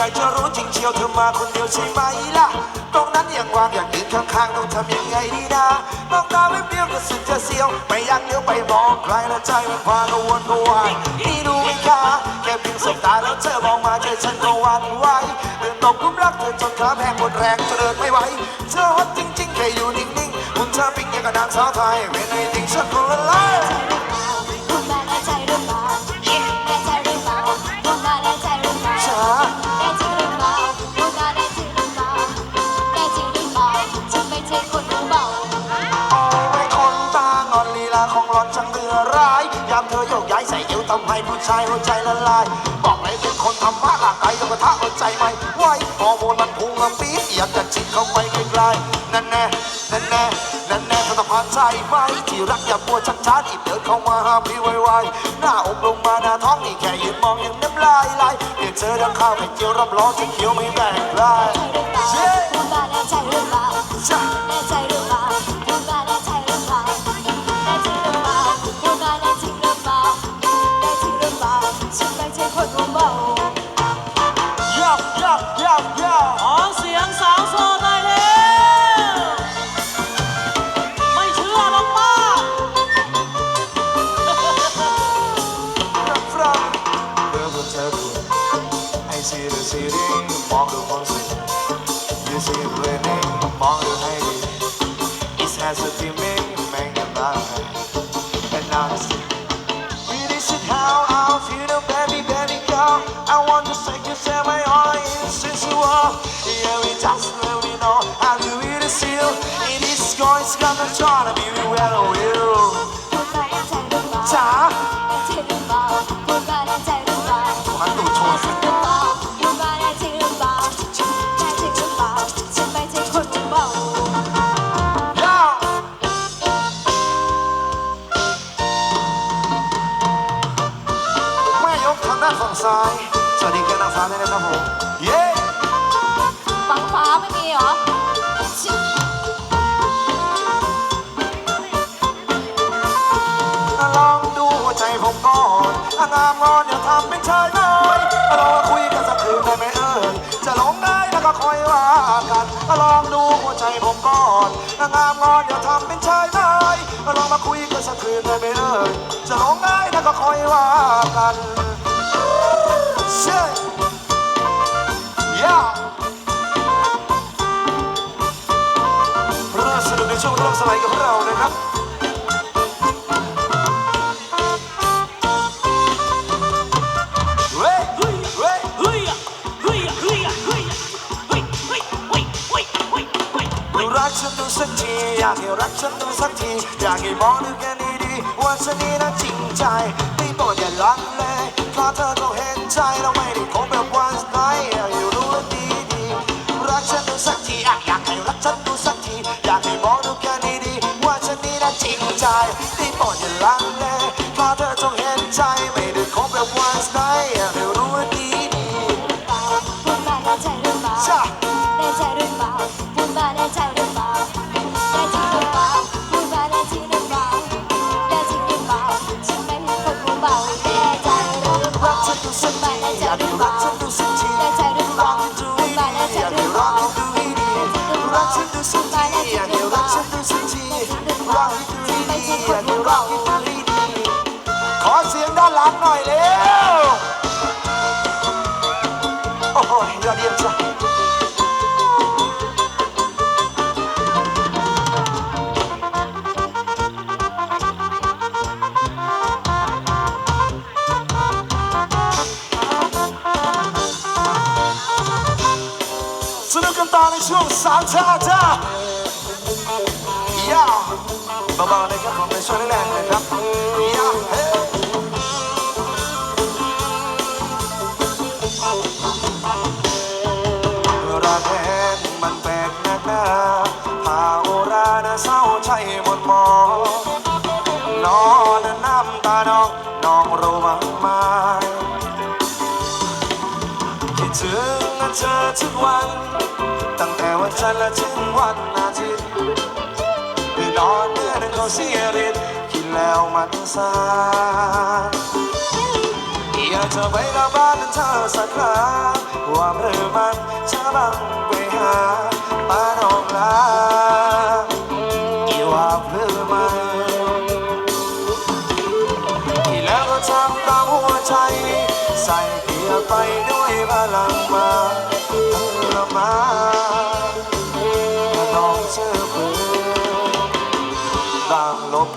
อยากจะรู้จริงเชียวเธอมาคนเดียวใช่ไหมล่ะ ตรงนั้นยังว่างอยากยืนข้างๆต้องทำยังไงดีนะมองตาไม่เปรี้ยวก็สุดจะเสียว ไม่อยากเลี้ยวไปมองใครแล้วใจมันพากังวลกวายนี่ดูไหมคะแค่เพียงสบตาแล้วเธอมองมาใจฉันก็หวันไหวเดินตกหลุมรักเธอจนขาแพงหมดแรงจะเดินไม่ไหวเธอฮอตจริงๆแค่อยู่นิ่งๆหุ่นเธอปิ๊งอย่างกับนางสาวไทยเป็นไอ้จริงฉันคนละลาย อโยกย้ายใส่เอวทำให้ผู้ชายหัวใจละลาย บอกเลยเป็นคนทำบ้าหลากไกลยกกระทะหัวใจไม่ไหวฮอร์โมนมันพุ่งมาปี๊ดอยากจะจิกเข้าไปใกล้ๆนั่นแน่นั่นแน่นั่นแน่เธอต้องผ่านใจไหมที่รักอย่าปัวชัดๆอีบเดินเข้ามาหาพี่ไวๆหน้าอกลงมาหน้าท้องนี่แค่ยืนมองยังน้ำลายไหลเดี๋ยวเธอดินเข้าวไปเจียวรับรองจะเขียวไม่แบ่งลายใช่หรื here, we just know we know how to it is still. It is going to come and try to be where we'll 자. แล้วก็คอยว่ากันก็ลองดูหัวใจผมก่อนอางามงอนอย่าทำเป็นชายน้อยลองมาคุยกันสักคืนได้ไหมเอ่ยจะหลงได้แล้วก็คอยว่ากันเช่ย่าเริ่มสนุกในช่วงเร่วมสมัยกับเรานะครับ อยากให้รักฉันดูสักที อยากให้มองดูกันดีๆว่าฉันนี่นะจริงใจ ไม่โปรดอย่าลังเลเพราะเธอก็เห็นใจเราไม่ได้คบ โอ้โหยอดเยี่ยมจ้ะส เธอทุกวัน ตั้งแต่วันจันทร์และถึงวันอาทิตย์นอนเมื่อนั้นเขาเสียฤทธิ์กินแล้วมันสาอยากจะไปกลับบ้านเธอสักครั้งว่าเรื่อมันจะบังไปหาปาน้องลา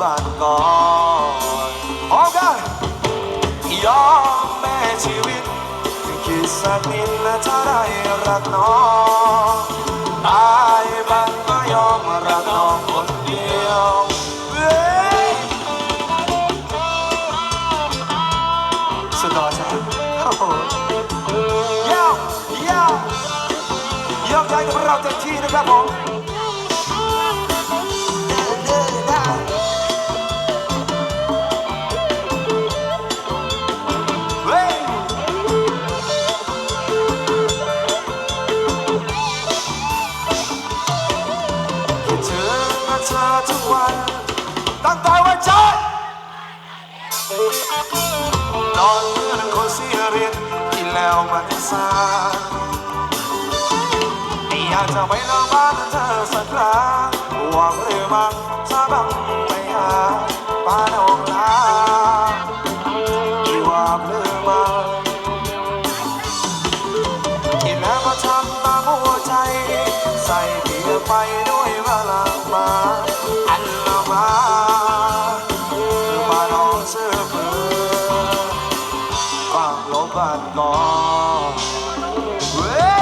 บ้านก่อนพร้อมกันยอมแม่ชีวิต คิดสักนิดและถ้าได้รักน้องตายบ้างก็ยอมรักน้องคนเดียวเว้ยสุดยอดใช่ไหมโอ้โหยาวยาวยกใจกับเราเต็มที่นะครับผม ธอทุกวัน ตั้งแต่วันใจนอนเมื่อนั้นคนเสียเรียนที่แล้วมันสายอยากจะไปนอนบ้านเธอสักครั้งหวังหรือมั่งถ้าบังไปหาป้าน้องลาอีหวังหรือมั่งที่แล้วมาทำตามหัวใจ ใส่เกียร์ไปานก่อเว้ย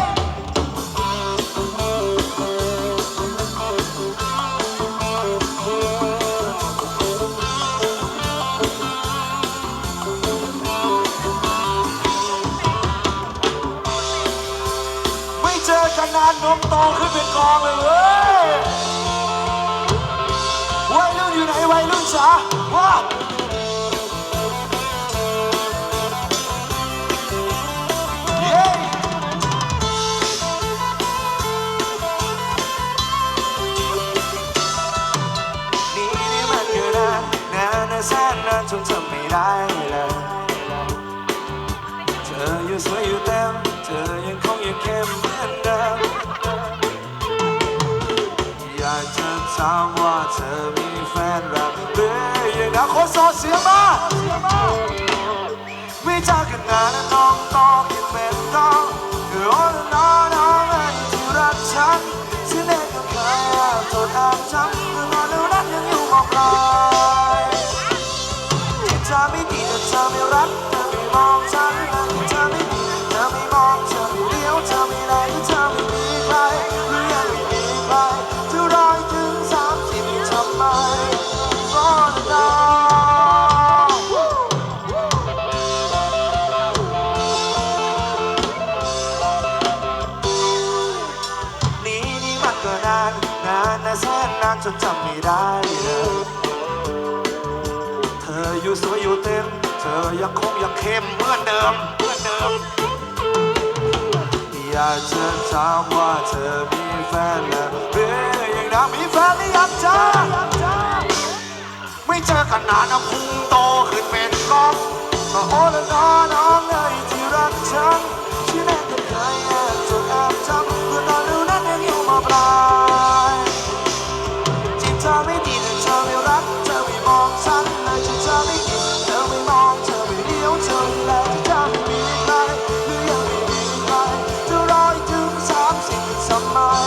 ไม่เจอกันนานนมโตขึ้นเป็นกองเลยเว้ยวัยรุ่นอยู่ไหนวัยรุ่นจ๋าว้า จนจำไม่ได้เลยเธออยู่สวยอยู่เต็มเธอยังคงยังเข้มเหมือนเดิมอยากจะถามว่าเธอมีแฟนรักหรือยังนะคนโสดเสียมาไม่จากกันนานน้องต้องยังเป็นน้องคือโอ้น้องน้องเอ้ยที่รักฉันฉันเองก็เคยโทษแอบจำคือนอนแล้วนั้นยังอยู่มองลอย ออยู่สวยอยู่เต็ม เธอยังคงยังเข้มเหมือนเดิมเหมือนเดิม อยากจะถามว่าเธอมีแฟนแล้วหรือยังนะมีแฟนหรือยังจ้าไม่เจอกันนานนะพุ่งโตขึ้นเป็นกอกมาโอ้ละนอน